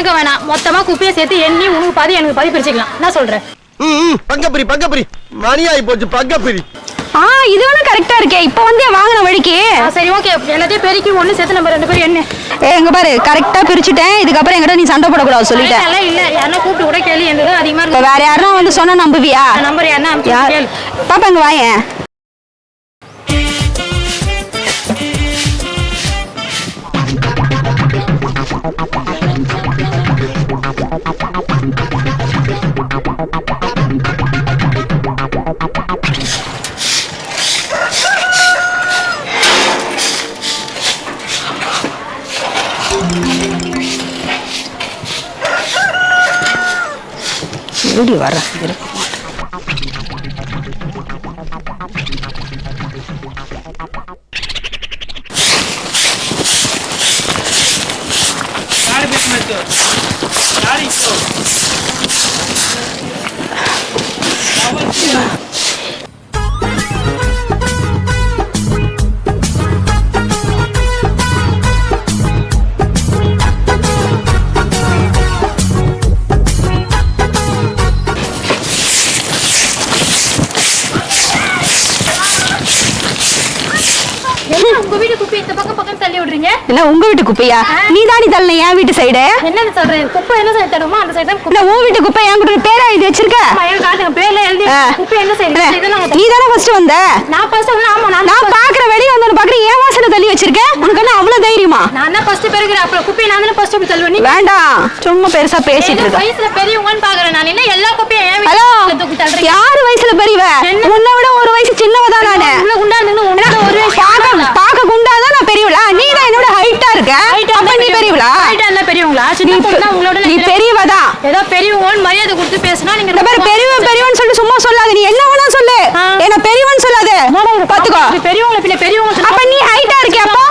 எனக்கு வேணாம். மொத்தமா குப்பையை சேர்த்து எண்ணி உனக்கு பாதி எனக்கு பாதி பிரிச்சுக்கலாம். என்ன சொல்ற ம் பங்கப்பிரி பங்கப்பிரி. மணி ஆகி போச்சு பங்கப்பிரி. ஆ இது வேணா கரெக்டா இருக்கே. இப்போ வந்து வாங்கின வழிக்கு. சரி ஓகே எல்லாத்தையும் பெருக்கி ஒண்ணு சேர்த்து நம்ம ரெண்டு பேரும் என்ன ஏ இங்க பாரு கரெக்டா பிரிச்சுட்டேன். இதுக்கப்புறம் என்கிட்ட நீ சண்டை போடக்கூடாது சொல்லிட்டேன் எல்லாம் இல்ல. யாரா கூப்பிட்டு கூட கேள்வி எந்த அதிகமா இருக்கு வேற யாரும் வந்து சொன்னா நம்புவியா? நம்பர் அனுப்பிச்சு யார்? கேளு. பாப்பா இங்க வாயேன். வீடியோ வர ಯಾರು விடுறீங்க? என்ன உங்க வீட்டு குப்பையா? நீ தாண்டி தள்ளன என் வீட்டு சைடு என்னன்னு சொல்றேன் குப்பை என்ன சைடு தருமோ அந்த சைடு தான் குப்பை இல்ல உன் வீட்டு குப்பை என் கூட பேரா எழுதி வச்சிருக்க? காட்டுங்க பேர்ல எழுதி. குப்பை என்ன சைடு நீ தானே ஃபர்ஸ்ட் வந்த? நான் ஃபர்ஸ்ட் வந்து ஆமா நான் நான் பாக்குற வெளிய வந்து பாக்குறேன் ஏன் வாசல தள்ளி வச்சிருக்க? உனக்கு என்ன அவ்வளவு தைரியமா? நான் தான் ஃபர்ஸ்ட் பெருகிறேன். அப்புறம் குப்பையை நான் தானே ஃபர்ஸ்ட் அப்படி தள்ளுவேன். வேண்டாம். சும்மா பெருசா பேசிட்டு இருக்க. வயசுல பெரியவங்கன்னு பாக்குறேன். நான் என்ன எல்லா குப்பையும் ஹலோ வீட்டுல தூக்கி தள்ளுறீங்க? யாரு வயசுல பெரியவ என்ன? உன்னை விட ஒரு வயசு சின்னவ தான் நானு உள்ள குண்டா இருந்து உன்னோட ஒரு வயசு பாக்க பாக்க குண்டாதான் நான் பெரியவளா நீ தான் என்னோட ஹைட்டா இருக்க அப்ப நீ பெரியவளா ஹைட்டா சின்ன பொண்ணு தான் உங்களோட நீ நான் பெரியவதான் ஏதோ பெரியவங்கன்னு மரியாதை கொடுத்து பேசினா நீங்க இந்த பேர் பெரியவன் பெரியவன் சொல்லி சும்மா சொல்லாத. நீ என்ன வேணா சொல்லு. என்ன பெரியவன் சொல்லாத. பாத்துக்கோ. இப்படி பெரியவங்கள பின்ன பெரியவங்க அப்ப நீ ஹைட்டா அப்போ?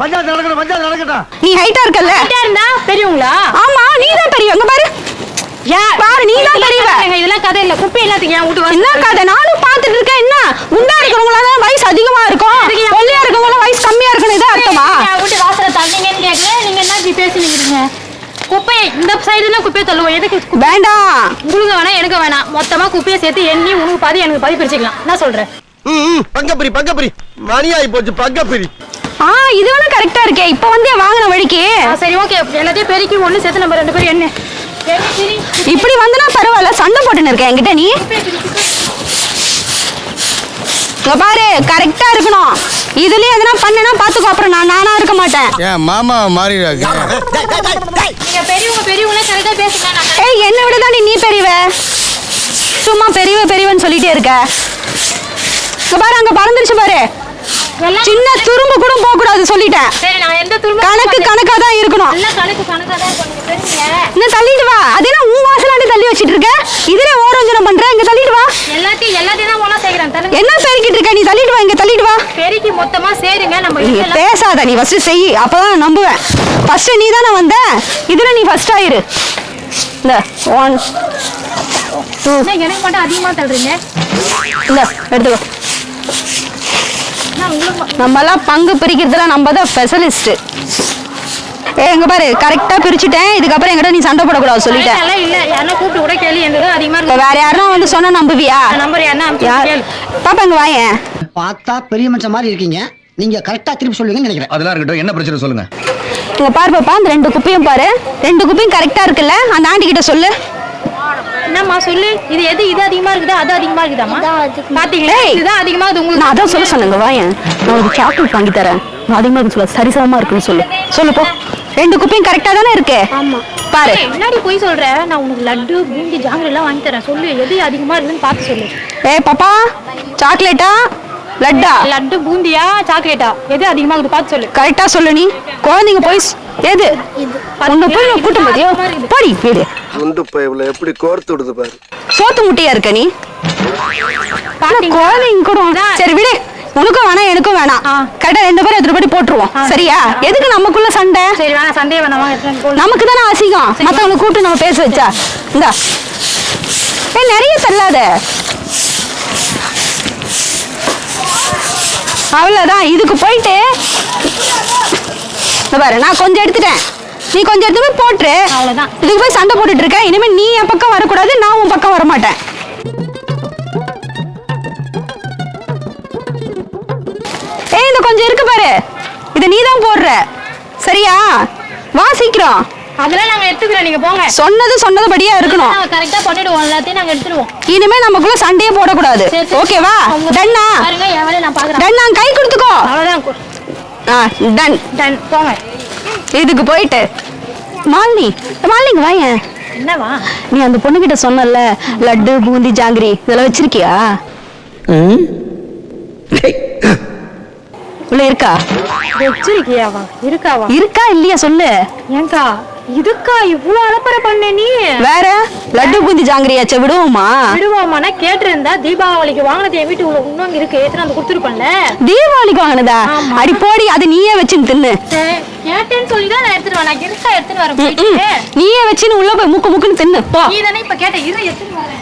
பஞ்சாயத்து பஞ்சாயத்து நடக்கட்டும். நீ ஹைட்டா இருக்கல்ல? ஹைட்டா இருந்தா பெரியவங்களா? ஆமா நீ தான் பெரியவ இங்க பாரு. ஏன் பாரு நீ தான் ஏங்க, இதெல்லாம் கதை இல்ல. குப்பை எல்லாத்துக்கு ஏன் வீட்டு என்ன கதை? நானும் பாத்துட்டு இருக்கேன். என்ன? உண்டா இருக்கிறவங்களா தான் வயசு அதிகமா இருக்கும் அதுக்கு ஏன் ஒல்லியா இருக்கவங்கள வயசு கம்மியா இருக்கணும் இது அர்த்தமா என் வீட்டு வாசல தள்ளிங்கன்னு கேக்குறேன் நீங்க என்ன பேசினீங்க குப்பையை இந்த சைடு தான் குப்பையை தள்ளுவோம். எதுக்கு வேண்டாம். உங்களுக்கு வேணாம் எனக்கு வேணாம். மொத்தமா குப்பையை சேர்த்து எண்ணி உனக்கு பாதி எனக்கு பாதி பிரிச்சுக்கலாம். என்ன சொல்றேன் ம் பங்கப்பிரி பங்கப்பிரி. மணி ஆகி போச்சு பங்கப்பிரி. ஆ இது வேணா கரெக்டா இருக்கே. இப்ப வந்து வாங்கின வழிக்கு. சரி ஓகே எல்லாத்தையும் பெருக்கி ஒண்ணு சேர்த்து நம்ம ரெண்டு பேரும் என்ன. இப்படி வந்தனா பரவாயில்ல. சண்டை போட்டுன்னு இருக்க என்கிட்ட நீ? இங்க பாரு கரெக்டா இருக்கணும். இதுலயே எதனா பண்ணனா பாத்துக்கோ அப்புறம் நான் நானா இருக்க மாட்டேன். ஏன் மாமா மாறிடாக்கு நீங்க பெரியவங்க பெரியவங்களே கரெக்டா நான் ஏய் என்ன விட தாண்டி நீ பெரியவ? சும்மா பெரியவ பெரியவன்னு சொல்லிட்டே இருக்க. இங்க பாரு அங்க பறந்துருச்சு பாரு. சின்ன துரும்பு கூட போக கூடாது சொல்லிட்டேன் கணக்கு கணக்கா தான் இருக்கணும். இன்னும் தள்ளிட்டு வா. அது என்ன உன் வாசலாண்டி தள்ளி வச்சிட்டு இருக்க? இதுல ஓரஞ்சனம் பண்ற? இங்க தள்ளிட்டு வா. எல்லாத்தையும் எல்லாத்தையும் ஒண்ணா சேர்க்கிறேன் என்ன பெருக்கிட்டு இருக்க? நீ தள்ளிட்டு வா இங்க தள்ளிட்டு வா. பெருக்கி மொத்தமா சேருங்க. நம்ம நீ பேசாத நீ ஃபர்ஸ்ட் செய். அப்பதான் நான் நம்புவேன். ஃபர்ஸ்ட் நீ தானே வந்த? இதுல நீ ஃபர்ஸ்ட் ஆயிரு. இந்த ஒன் டூ எனக்கு மட்டும் அதிகமா தள்ளுறீங்க? இந்த எடுத்துக்கோ. நம்மலாம் பங்கு பிரிக்கிறதுல நம்ம தான் ஸ்பெஷலிஸ்ட் ஏ எங்க பாரு கரெக்டா பிரிச்சுட்டேன். இதுக்கப்புறம் என்கிட்ட நீ சண்டை போடக்கூடாது சொல்லிட்டேன் எல்லாம் இல்ல. யாரா கூப்பிட்டு கூட கேள்வி எந்த அதிகமா இப்போ இருக்கு. வேற யாரும் வந்து சொன்னா நம்புவியா? நம்பர் யாருன்னா அனுப்பிச்சு யார்? கேளு. பாப்பா இங்க வாயேன். பார்த்தா பெரிய மனுஷன் மாதிரி இருக்கீங்க. நீங்க கரெக்டா திருப்பி சொல்லுவீங்கன்னு நினைக்கிறேன். அதெல்லாம் இருக்கட்டும். என்ன பிரச்சனை சொல்லுங்க. இங்க பாரு பாப்பா அந்த ரெண்டு குப்பையும் பாரு. ரெண்டு குப்பையும் கரெக்டா இருக்குல்ல? அந்த ஆண்டி கிட்ட சொல்லு. என்னம்மா சொல்லு? இது எது இது அதிகமா இருக்குதா அது அதிகமா இருக்குதாம்மா? பாத்தீங்களா. இதுதான் அதிகமா இருக்குது உங்களுக்கு. நான் அதான் சொல்ல சொன்னேங்க வாயேன். நான் ஒரு சாக்லேட் வாங்கி தரேன். நான் அதிகமா இருக்கு சொல்ல சரிசமமா இருக்குன்னு சொல்லு. சொல்லு போ. ரெண்டு குப்பையும் கரெக்டா தானே இருக்கு? ஆமா. பாரு. முன்னாடி போய் சொல்ற? நான் உனக்கு லட்டு பூந்தி ஜாங்கிரி எல்லாம் வாங்கி தரேன். சொல்லு எது அதிகமா இருக்குன்னு பார்த்து சொல்லு. ஏய் பாப்பா சாக்லேட்டா லட்டா? லட்டு பூந்தியா சாக்லேட்டா எது அதிகமா இருக்குது பார்த்து சொல்லு. கரெக்டா சொல்லு நீ. குழந்தைங்க போய் எது? உன்னை போய் நான் கூட்டம் பார்த்தியோ போடி வீடு குண்டு பைப்ல எப்படி கோர்த்து விடுது பாரு. சோத்து முட்டையா இருக்க நீ? குழந்தைங்க கூட சரி விடு. உனக்கும் வேணாம் எனக்கும் வேணாம். கரெக்டா ரெண்டு பேரும் எதிர்படி போட்டுருவோம். சரியா? எதுக்கு நமக்குள்ள சண்டை? சரி வேணாம். சண்டே வேணாமா. நமக்கு தானே அசிங்கம். மத்தவங்களை கூப்பிட்டு நம்ம பேச வச்சா. இந்தா. ஏய் நிறைய தள்ளாத. அவ்வளவுதான். இதுக்கு போயிட்டு பாரு. நான் கொஞ்சம் எடுத்துட்டேன். நீ கொஞ்சம் எடுத்து போய் போட்டுரு. அவ்வளவுதான். இதுக்கு போய் சண்டை போட்டுட்டு இருக்க. இனிமே நீ என் பக்கம் வரக்கூடாது நான் உன் பக்கம் வர மாட்டேன் ஏய் இந்த கொஞ்சம் இருக்கு பாரு. இதை நீ தான் போடுற. சரியா? வா சீக்கிரம். அதெல்லாம் நாங்க எடுத்துக்கிறோம். நீங்க போங்க. சொன்னது சொன்னதுபடியா இருக்கணும். கரெக்டா பண்ணிடுவோம். எல்லாத்தையும் நாங்க எடுத்துருவோம். இனிமே நமக்குள்ள சண்டையே போடக்கூடாது. ஓகேவா டன்னா பாருங்க வேலையை நான் பாக்குறேன் டன்னா கை கொடுத்துக்கோ. அவ்வளவுதான் ஆ டன் டன் போங்க. இதுக்கு போயிட்டு. மாலினி மாலினிங்க வாயேன். என்னவா? நீ அந்த பொண்ணுகிட்ட சொன்னல லட்டு பூந்தி ஜாங்கிரி இதெல்லாம் வச்சிருக்கியா? உள்ள இருக்கா? வச்சிருக்கியாவா? இருக்காவா? இருக்கா இல்லையா சொல்லு. ஏங்கா? இதுக்கா இவ்வளவு அலப்பறை பண்ண நீ? வேற லட்டு பூந்தி ஜாங்கிரியாச்சே விடுவோமா? விடுவோமானா கேட்டிருந்தா தீபாவளிக்கு வாங்கினது என் வீட்டு உள்ள இன்னும் இருக்கு ஏத்துல அந்த கொடுத்துருப்பேன்ல. தீபாவளிக்கு வாங்கினதா. அடி போடி அது நீயே வச்சுன்னு தின்னு. கேட்டேன்னு சொல்லி தான் நான் எடுத்துட்டு வரேன். இருக்கா எடுத்துட்டு வரேன் நீயே வச்சுன்னு உள்ள போய் முக்கு முக்குன்னு தின்னு போ. நீ தானே இப்ப கேட்ட இரு எடுத்துட்டு வரேன்.